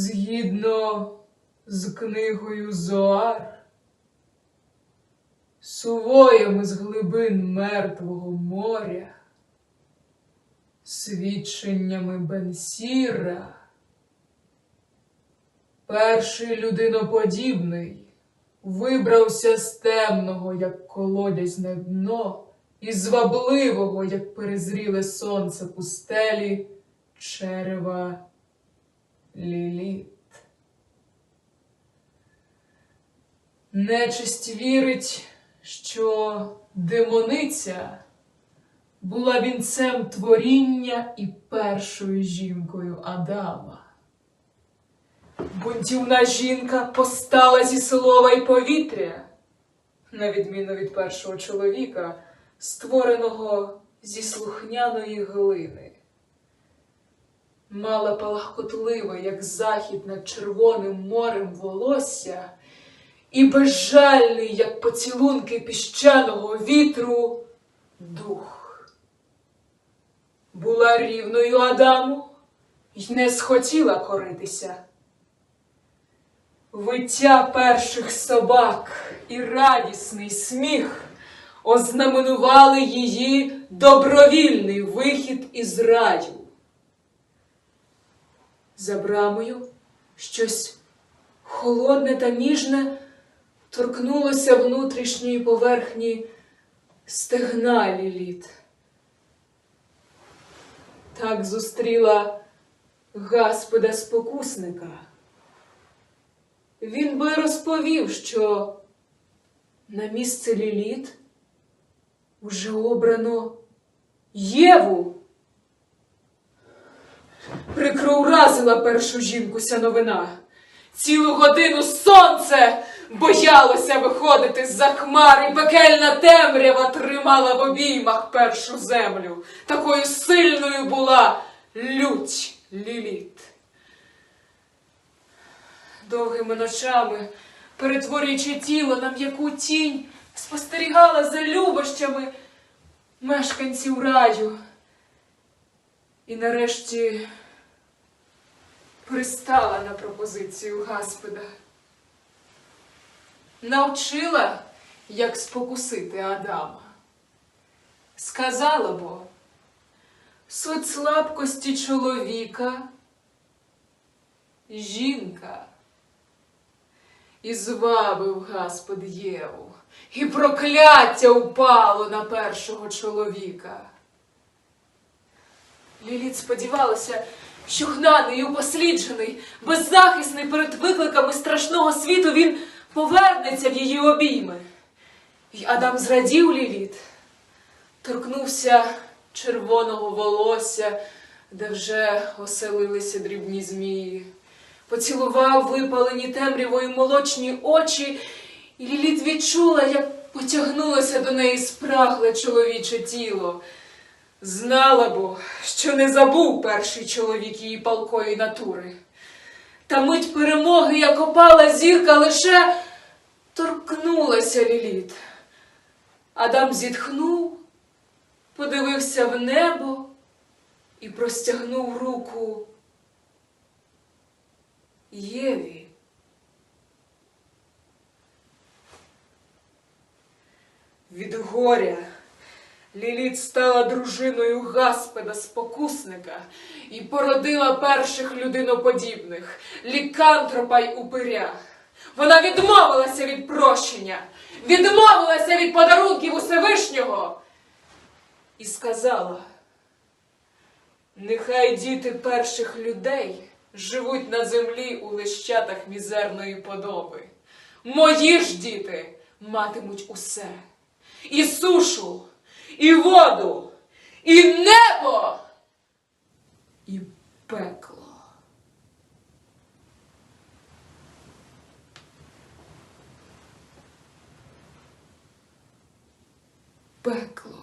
згідно з книгою Зоар, сувоями з глибин мертвого моря, свідченнями Бенсіра, перший людиноподібний вибрався з темного, як колодязне дно, і звабливого, як перезріле сонце пустелі, черева Ліліт. Нечисть вірить, що демониця була вінцем творіння і першою жінкою Адама. Бунтівна жінка постала зі слова й повітря, на відміну від першого чоловіка, створеного зі слухняної глини. Мала палахкотливе, як захід над Червоним морем волосся, і безжальний, як поцілунки піщаного вітру, дух. Була рівною Адаму й не схотіла коритися. Виття перших собак і радісний сміх ознаменували її добровільний вихід із раю. За брамою щось холодне та ніжне торкнулося внутрішньої поверхні стегна Ліліт. Так зустріла Гаспода спокусника. Він би розповів, що на місце Ліліт уже обрано Єву. Прикро уразила першу жінку ця новина. Цілу годину сонце боялося виходити з-за хмар, і пекельна темрява тримала в обіймах першу землю. Такою сильною була лють Ліліт. Довгими ночами, перетворюючи тіло на м'яку тінь, спостерігала за любощами мешканців раю. І нарешті пристала на пропозицію Гаспода. Навчила, як спокусити Адама. Сказала бо, суть слабкості чоловіка жінка. І звабив Господь Єву, і прокляття упало на першого чоловіка. Ліліт сподівалася, що гнаний упосліджений, беззахисний перед викликами страшного світу, він повернеться в її обійми. І Адам зрадів Ліліт, торкнувся червоного волосся, де вже оселилися дрібні змії, поцілував випалені темрявою молочні очі, і Ліліт відчула, як потягнулося до неї спрагле чоловіче тіло. Знала бо, що не забув перший чоловік її палкої натури. Та мить перемоги, як опала зірка, лише торкнулася Ліліт. Адам зітхнув, подивився в небо і простягнув руку Єві. Від горя Ліліт стала дружиною Гаспеда спокусника і породила перших людиноподібних, лікантропа й упиря. Вона відмовилася від прощення, відмовилася від подарунків Усевишнього і сказала: нехай діти перших людей живуть на землі у лищатах мізерної подоби. Мої ж діти матимуть усе і сушу і воду, і небо, і пекло. Пекло.